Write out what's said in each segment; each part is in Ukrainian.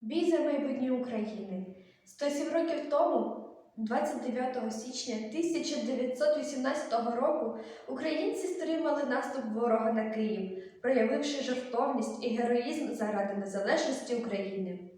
Бій за майбутнє України. 107 років тому, 29 січня 1918 року, українці стримали наступ ворога на Київ, проявивши жертовність і героїзм заради незалежності України.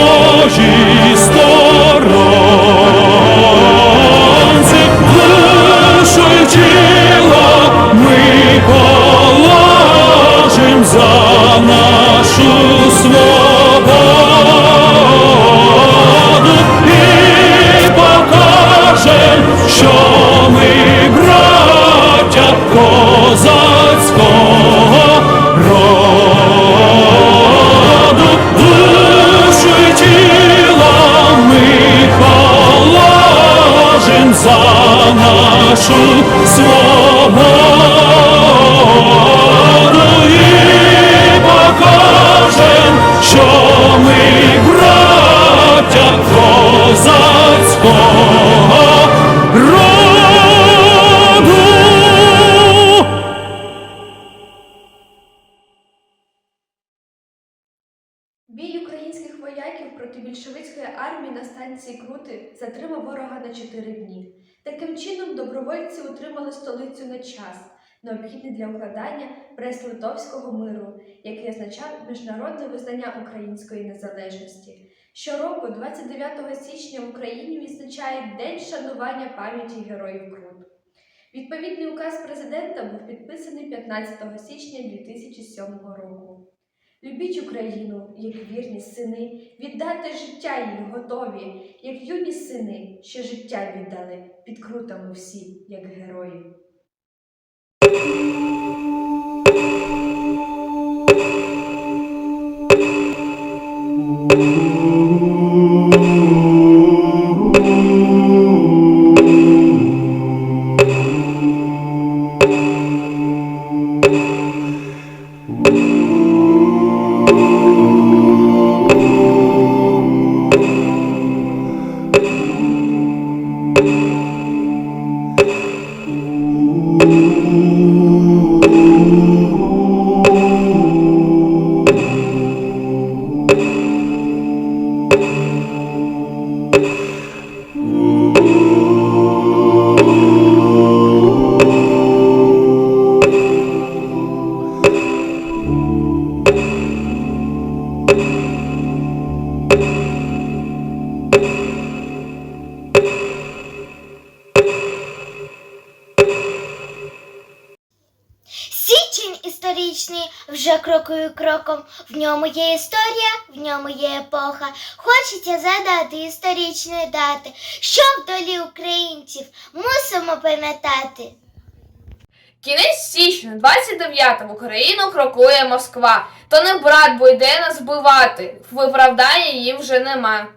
козацького роду, душу й тіла ми положим за нашу свободу Бій українських вояків проти більшовицької армії на станції Крути затримав ворога на 4 дні. Таким чином, добровольці утримали столицю на час, необхідний для укладання Брест-Литовського миру, який означав міжнародне визнання української незалежності. Щороку, 29 січня, в Україні відзначають День шанування пам'яті героїв Крут. Відповідний указ президента був підписаний 15 січня 2007 року. Любіть Україну, як вірні сини, віддати життя їй готові, як юні сини, що життя віддали, під крутами всі, як герої. Січень історичний вже крокою кроком. В ньому є історія, в ньому є епоха. Хочеться задати історичні дати, що в долі українців мусимо пам'ятати. Кінець січня, 29 в Україну крокує Москва. То не брат, бо йде нас вбивати. Виправдання їм вже нема.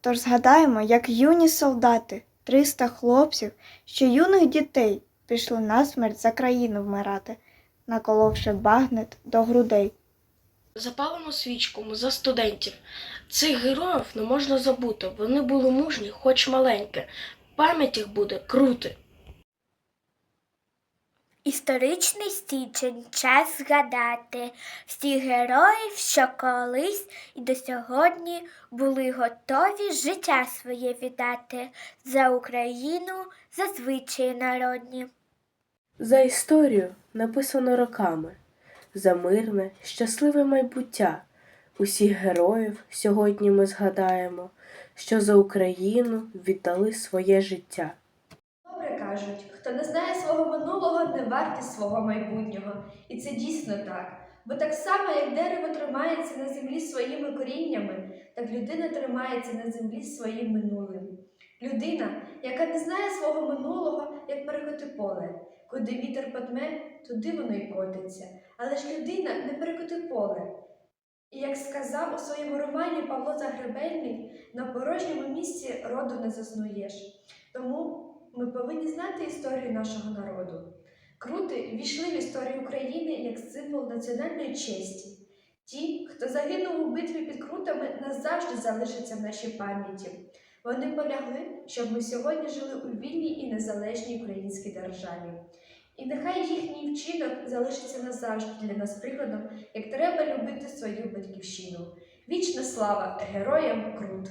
Тож згадаємо, як юні солдати, 300 хлопців, що юних дітей пішли на смерть за країну вмирати, наколовши багнет до грудей. Запалимо свічку за студентів. Цих героїв не можна забути. Вони були мужні, хоч маленькі. Пам'ять їх буде крути. Історичний січень час згадати всіх героїв, що колись і до сьогодні були готові життя своє віддати за Україну, за звичаї народні. За історію написано роками, за мирне, щасливе майбуття. Усіх героїв сьогодні ми згадаємо, що за Україну віддали своє життя. Добре кажуть, хто не знає свого минулого, не вартий свого майбутнього. І це дійсно так. Бо так само, як дерево тримається на землі своїми коріннями, так людина тримається на землі своїм минулим. Людина, яка не знає свого минулого, як перекоти поле. Куди вітер подме, туди воно й котиться. Але ж людина не перекоти поле. І як сказав у своєму романі Павло Загребельний, на порожньому місці роду не заснуєш. Тому ми повинні знати історію нашого народу. Крути війшли в історію України як символ національної честі. Ті, хто загинув у битві під крутами, назавжди залишаться в нашій пам'яті. Вони полягли, щоб ми сьогодні жили у вільній і незалежній українській державі. І нехай їхній вчинок залишиться назавжди для нас прикладом, як треба любити свою батьківщину. Вічна слава героям Крут!